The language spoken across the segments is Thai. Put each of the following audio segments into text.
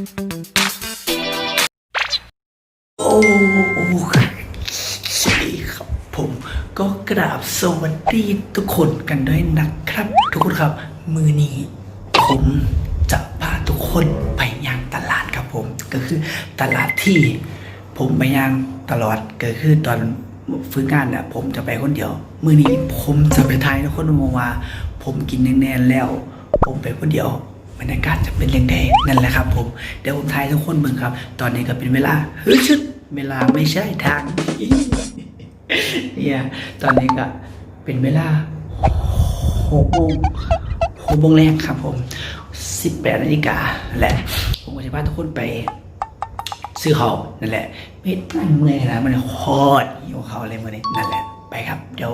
โอ้สวัสดีครับผมก็กราบสวัสดีทุกคนกันด้วยนะครับ ทุกคนครับ มือนี้ ผมจะพาทุกคนไปยังตลาดครับผม ก็คือตลาดที่ผมไปยังตลอดก็คือตอนฝึกงานเนี่ยผมจะไปคนเดียว มือนี้ผมจะไปทายทุกคนมองว่า ผมกินแน่ๆแล้ว ผมไปคนเดียว บรรยากาศจะเป็นยังไงนั่นแหละครับ ผมเดี๋ยวผมทายทุกคนเบิ่งครับ ตอนนี้ก็เป็นเวลาเฮ้ยชุดเวลาไม่ใช่ทางเนี่ยตอนนี้ก็เป็นเวลาหกโมงหกโมงแรกครับ ผมสิบแปดนาฬิกาแหละผมก็จะพาทุกคนไปซื้อเขาวนั่นแหละไม่นั่นเมื่อยนะมันโคตรหิวเขาอะไรมาเนี่ยนั่นแหละไปครับ เดี๋ยว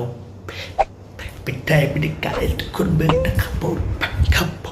เป็นได้บรรยากาศทุกคนเบิ่งนะครับผมครับ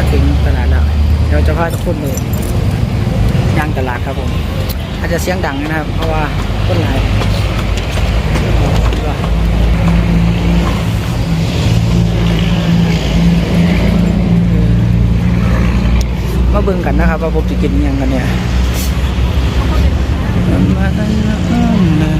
มาถึงตลาดแล้วเดี๋ยวจะพาทุกคนไปย่างตลาดครับผม อาจจะเสียงดังนะครับ เพราะว่าคนหลายมาเบิ่งกันนะครับ ว่าผมจะกินยังกันเนี่ยมากันนะ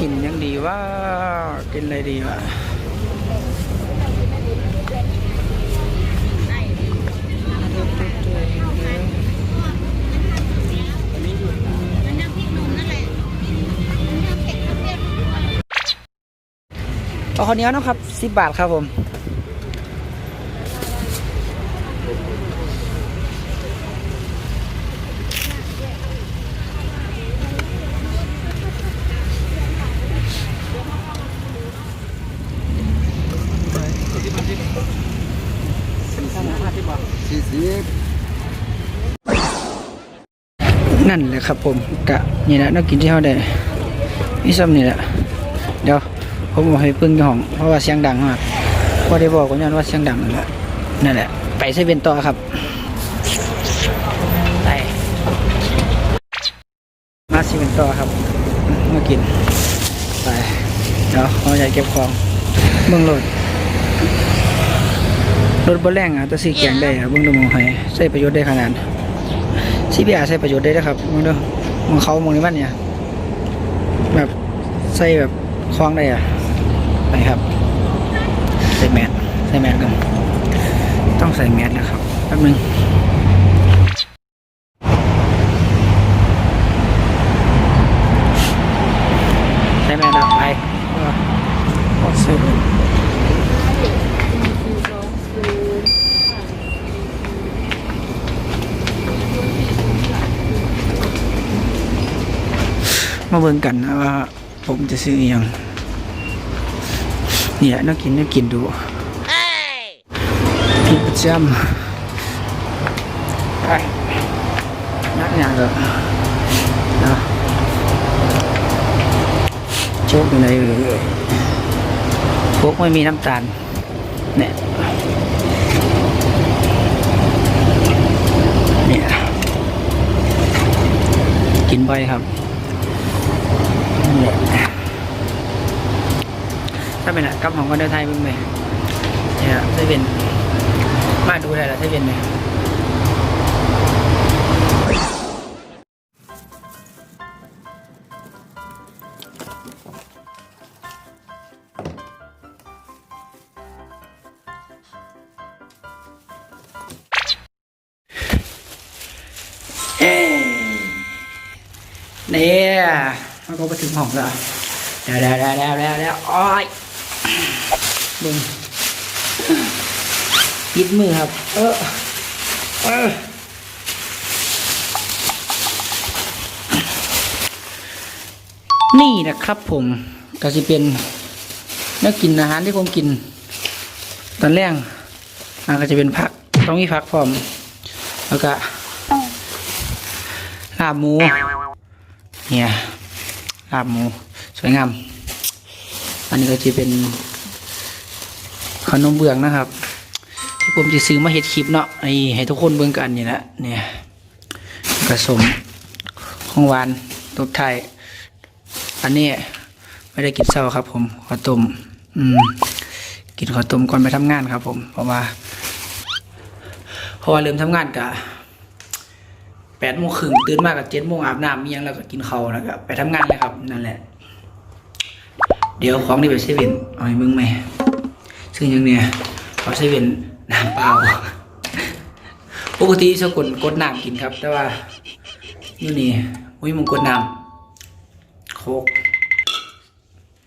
กินยังดี ว่ากินอะไรดีวะเอาคนนี้นะครับสิบบาทครับผม นั่นแหละครับผมกะนี่แหละนักกินที่เขาได้นี่ซ้ำนี่แหละเดี๋ยวผมบอกให้พึ่งอยู่ห้องเพราะว่าเสียงดังมากพอได้บอกกันย้อนว่าเสียงดังนั่นแหละนั่นแหละไปเซเว่นต่อครับไปมาเซเว่นต่อครับมากินไปเดี๋ยวเขาจะเก็บของเบิ่งรถรถบ่แรงอะแต่สีแกงได้อะเบิ่งดูหมองให้ใช้ประโยชน์ได้ขนาด ซีพีอาใช้ประโยชน์ได้นะครับมองดูมองเขามองนี้มันเนี่ย แบบใส่แบบคล้องได้อะไปครับ ใส่แมสใส่แมสกันต้องใส่แมสนะครับแป๊บนึง มาเบิ่งกันนะว่า ผมจะซื้ออยังเนี่ยน่ากินน่ากินดูพี่ประจำไปนักอย่าเลยนะโชคอยู่ในเอ่ยพวกไม่มีน้ำตาลเนี่ยเนี่ยกินบ่อยครับ เนี่ยถ้าเป็นอะกับของคนไทยเป็นไหมเนี่ยถ้าเป็นมาดูได้ล้วถ้าเป็นไหมเอ้เนี่ย มันก็ไปถึงห้องแล้วเดี๋ยวเดี๋ยวเดี๋ยวเดี๋ยวเดี๋ยวเดี๋ยวโอ้ยดึงยิดมือครับ เออเออนี่นะครับผมก็จะเป็นนักกินอาหารที่ผมกิน ตอนแรกอ่าก็จะเป็นผักต้องมีผักพร้อม แล้วก็ลาบหมูเนี่ยาบหมูสวยงาม อันนี้ก็จะเป็นขนมเบื้องนะครับ ที่ผมจะซื้อมาเฮ็ดคลิปเนาะไอให้ทุกคนเบิ่งกันนี่แหละเนี่ยกระสมของหวานตบท้ายอันนี้ไม่ได้กินเช้าครับผมข้าต้มอืมกินข้าวต้มก่อนไปทำงานครับผมเพราะว่าพราะว่าเริ่มทำงานกะ ปดโมงครึ่งตื่นมากกับเจ็ดโมงอาบน้ำมียังแล้วก็กินข้าวแล้วก็ไปทำงานเลยครับนั่นแหละ เดี๋ยวของที่ไปเซเว่นเอาให้มึงไหมซึ่งยังเนี่ยเขาใช้เป็นน้ำเปล่าปกติจะกดกดน้ำกินครับ แต่ว่าอยู่นี่อุ้ยมึงกดน้ำโคก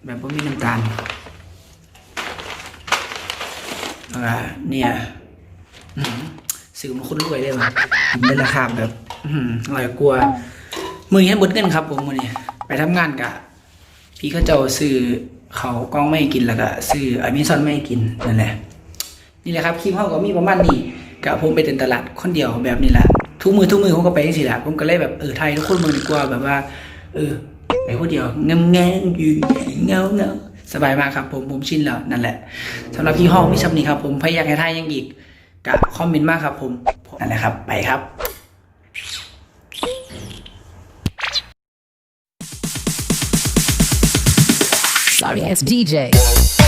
แบบว่ามีน้ำตาลแล้วเนี่ยสื่อมันคุ้นรวยเลยว่ะกินราคาแบบ หืออร่อยกลัวมือนี้บดเงินครับผมมือนี้ไปทำงานกะพี่เขาเจ้าซื้อเขากล้องไม่กินแล้วก็ซื้ออเมซอนไม่กินนั่นแหละนี่แหละครับคลิปเขาก็มีประมาณนี้กับผมไปเดินตลาดคนเดียวแบบนี้แหละทุกมือทุกมือผมก็ไปนี่สิละผมก็เลยแบบเออไทยทุกคนมืองดีกว่าแบบว่า เออไปคนเดียวเงาเงาอยู่เงาเงาสบายมากครับผมผมชินแล้วนั่นแหละสำหรับพี่ห้องพี่ชับนี้ครับผมพยายามให้ไทยยังอีกกับคอมเมนต์มากครับผมนั่นแหละครับไปครับ Sorry, it's DJ.